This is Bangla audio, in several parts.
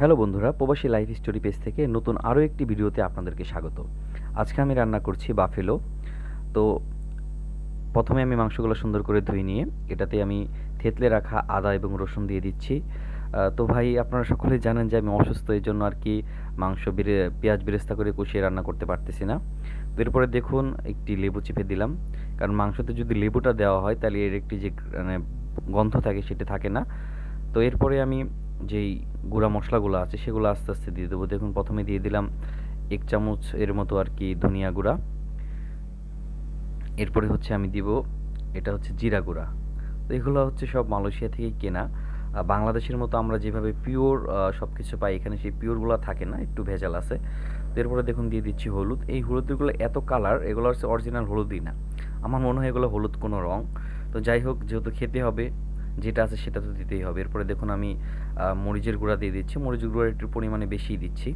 হ্যালো বন্ধুরা, প্রবাসী লাইফ স্টোরি পেজ থেকে নতুন আরও একটি ভিডিওতে আপনাদেরকে স্বাগত। আজকে আমি রান্না করছি বাফেলো। তো প্রথমে আমি মাংসগুলো সুন্দর করে ধুয়ে নিয়ে, এটাতে আমি থেতলে রাখা আদা এবং রসুন দিয়ে দিচ্ছি। তো ভাই, আপনারা সকলেই জানেন যে আমি অসুস্থ, এই জন্য আর কি মাংস বেরে, পেঁয়াজ বেরেস্তা করে কষিয়ে রান্না করতে পারতেছি না। তো এরপরে দেখুন, একটি লেবু চিপে দিলাম। কারণ মাংসতে যদি লেবুটা দেওয়া হয়, তাহলে এর একটি যে মানে গন্ধ থাকে, সেটা থাকে না। তো এরপরে আমি যেই গুঁড়া মশলাগুলো আছে, সেগুলো আস্তে আস্তে দিয়ে দেবো। দেখুন, প্রথমে দিয়ে দিলাম এক চামচ এর মতো আর কি ধনিয়া গুঁড়া। এরপরে হচ্ছে আমি দিব, এটা হচ্ছে জিরা গুঁড়া। তো এগুলো হচ্ছে সব মালয়েশিয়া থেকে কেনা। বাংলাদেশের মতো আমরা যেভাবে পিওর সব কিছু পাই, এখানে সেই পিওরগুলো থাকে না, একটু ভেজাল আছে। তো এরপরে দেখুন, দিয়ে দিচ্ছি হলুদ। এই হলুদগুলো এত কালার এগুলো হচ্ছে অরিজিনাল হলুদই না। আমার মনে হয় এগুলো হলুদ কোনো রং। তো যাই হোক, যেহেতু খেতে হবে যেটা আছে সেটা তো দিতেই হবে। এরপরে দেখুন আমি মরিচের গুঁড়া দিয়ে দিচ্ছি। মরিচের গুঁড়া একটু পরিমাণে বেশিই দিচ্ছি।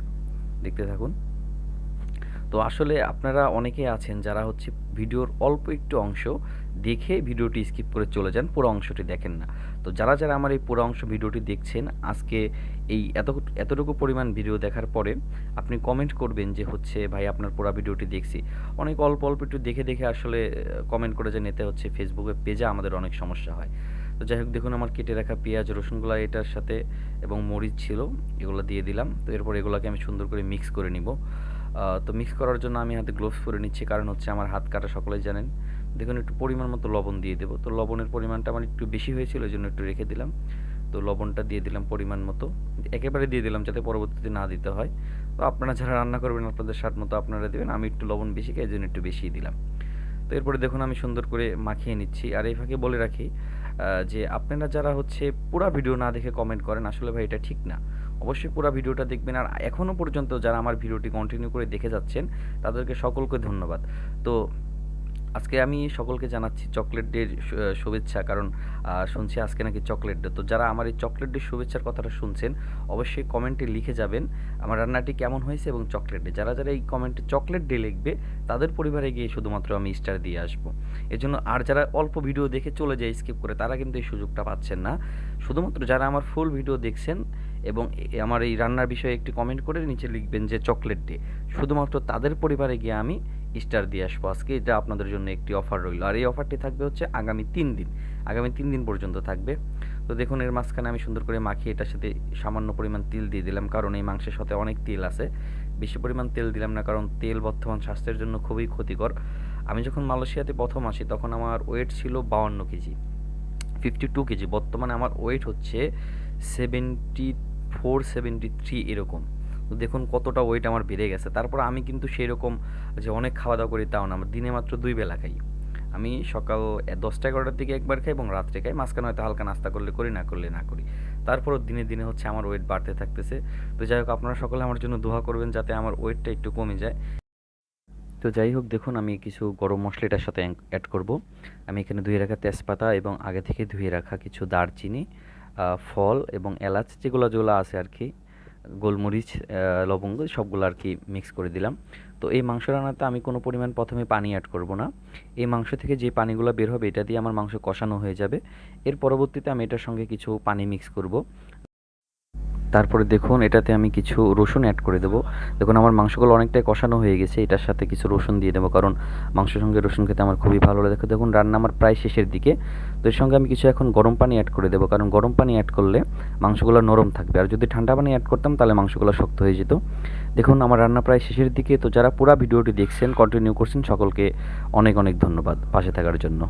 দেখতে থাকুন। তো আসলে আপনারা অনেকেই আছেন যারা হচ্ছে ভিডিওর অল্প একটু অংশ দেখে ভিডিওটি স্কিপ করে চলে যান, পুরো অংশটি দেখেন না। তো যারা যারা আমার এই পুরো অংশ ভিডিওটি দেখছেন, আজকে এই এত এতটুকু পরিমাণ ভিডিও দেখার পরে আপনি কমেন্ট করবেন যে হচ্ছে, ভাই, আপনার পুরো ভিডিওটি দেখছি। অনেক অল্প অল্প একটু দেখে দেখে আসলে কমেন্ট করে যে নিতে হচ্ছে ফেসবুকে পেজে আমাদের অনেক সমস্যা হয়। তো যাই হোক, দেখুন আমার কেটে রাখা পেঁয়াজ, রসুনগুলো এটার সাথে এবং মরিচ ছিল, এগুলো দিয়ে দিলাম। তো এরপর এগুলোকে আমি সুন্দর করে মিক্স করে নিব। তো মিক্স করার জন্য আমি হাতে গ্লোভস পরে নিচ্ছি, কারণ হচ্ছে আমার হাত কাটা সকলেই জানেন। দেখুন, একটু পরিমাণ মতো লবণ দিয়ে দেবো। তো লবণের পরিমাণটা আমার একটু বেশি হয়েছিল ওই জন্য একটু রেখে দিলাম। তো লবণটা দিয়ে দিলাম পরিমাণ মতো। একেবারে দিয়ে দিলাম যাতে পরবর্তীতে না দিতে হয়। তো আপনারা যারা রান্না করবেন, আপনাদের স্বাদ মতো আপনারা দেবেন। আমি একটু লবণ বেশি খাই এই জন্য একটু বেশিই দিলাম। তো এরপরে দেখুন, আমি সুন্দর করে মাখিয়ে নিচ্ছি। আর এই ফাঁকে বলে রাখি যে আপনারা যারা হচ্ছে পুরো ভিডিও না দেখে কমেন্ট করেন, আসলে ভাই এটা ঠিক না। অবশ্যই পুরো ভিডিওটা দেখবেন আর এখনও পর্যন্ত যারা আমার ভিডিওটি কন্টিনিউ করে দেখে যাচ্ছেন, তাদেরকে সকলকে ধন্যবাদ। তো আজকে আমি সকলকে জানাচ্ছি চকলেট ডের শুভেচ্ছা, কারণ শুনছি আজকে নাকি চকলেট ডে। তো যারা আমার এই চকলেট ডে শুভেচ্ছার কথাটা শুনছেন, অবশ্যই কমেন্টে লিখে যাবেন আমার রান্নাটি কেমন হয়েছে এবং চকলেট ডে। যারা যারা এই কমেন্টে চকলেট ডে লিখবে, তাদের পরিবারে গিয়ে শুধুমাত্র আমি স্টার দিয়ে আসব। এজন্য আর যারা অল্প ভিডিও দেখে চলে যায় স্কিপ করে, তারা কিন্তু এই সুযোগটা পাচ্ছেন না। শুধুমাত্র যারা আমার ফুল ভিডিও দেখছেন এবং আমার এই রান্নার বিষয়ে একটি কমেন্ট করে নিচে লিখবেন যে চকলেট ডে। শুধুমাত্র তাদের পরিবারে গিয়ে আমি স্টার দিয়ে আসব আজকে। এটা আপনাদের জন্য একটি অফার রইল। আর এই অফারটি থাকবে হচ্ছে আগামী তিন দিন। আগামী তিন দিন পর্যন্ত থাকবে। তো দেখুন, এর মাঝখানে আমি সুন্দর করে মাখিয়ে এটার সাথে সামান্য পরিমাণ তেল দিয়ে দিলাম, কারণ এই মাংসের সাথে অনেক তেল আছে। বেশি পরিমাণ তেল দিলাম না, কারণ তেল বর্তমান স্বাস্থ্যের জন্য খুবই ক্ষতিকর। আমি যখন মালয়েশিয়াতে প্রথম আসি, তখন আমার ওয়েট ছিল বাউান্ন কেজি ফিফটি টু কেজি। বর্তমানে আমার ওয়েট হচ্ছে সেভেন্টি ফোর সেভেন্টি থ্রি এরকম। তো দেখুন কতটা ওয়েট আমার বেড়ে গেছে। তারপর আমি কিন্তু সেই রকম যে অনেক খাওয়া দাওয়া করি তাও না আমার দিনে মাত্র দুই বেলা খাই। আমি সকাল দশটা এগারোটার দিকে একবার খাই এবং রাত্রে খাই, মাঝখানে হয়তো হালকা নাস্তা করলে করি, না করলে না করি। তারপরও দিনে দিনে হচ্ছে আমার ওয়েট বাড়তে থাকতেছে। তো যাই হোক, আপনারা সকলে আমার জন্য দোয়া করবেন যাতে আমার ওয়েটটা একটু কমে যায়। তো যাই হোক, দেখুন আমি কিছু গরম মশলাটার সাথে অ্যাড করব। আমি এখানে ধুয়ে রাখা তেজপাতা এবং আগে থেকে ধুয়ে রাখা কিছু দারচিনি ফল এবং এলাচ যেগুলো যেগুলো আছে আর কি। গোলমরিচ লবঙ্গ সবগুলো আর কি মিক্স করে দিলাম। তো এই মাংস রান্নাতে আমি কোনো পরিমাণ প্রথমে পানি অ্যাড করব না। এই মাংস থেকে যে পানিগুলো বের হবে এটা দিয়ে আমার মাংস কষানো হয়ে যাবে। এর পরবর্তীতে আমি এটার সঙ্গে কিছু পানি মিক্স করব। তারপরে দেখুন, এটাতে আমি কিছু রসুন অ্যাড করে দেবো। দেখুন, আমার মাংসগুলো অনেকটাই কষানো হয়ে গেছে। এটার সাথে কিছু রসুন দিয়ে দেবো, কারণ মাংসের সঙ্গে রসুন খেতে আমার খুবই ভালো লাগে। দেখুন, রান্না আমার প্রায় শেষের দিকে। তো এর সঙ্গে আমি কিছু এখন গরম পানি অ্যাড করে দেবো, কারণ গরম পানি অ্যাড করলে মাংসগুলো নরম থাকবে। আর যদি ঠান্ডা পানি অ্যাড করতাম, তাহলে মাংসগুলো শক্ত হয়ে যেত। দেখুন, আমার রান্না প্রায় শেষের দিকে। তো যারা পুরো ভিডিওটি দেখছেন কন্টিনিউ করছেন, সকলকে অনেক অনেক ধন্যবাদ। পাশে থাকার জন্য।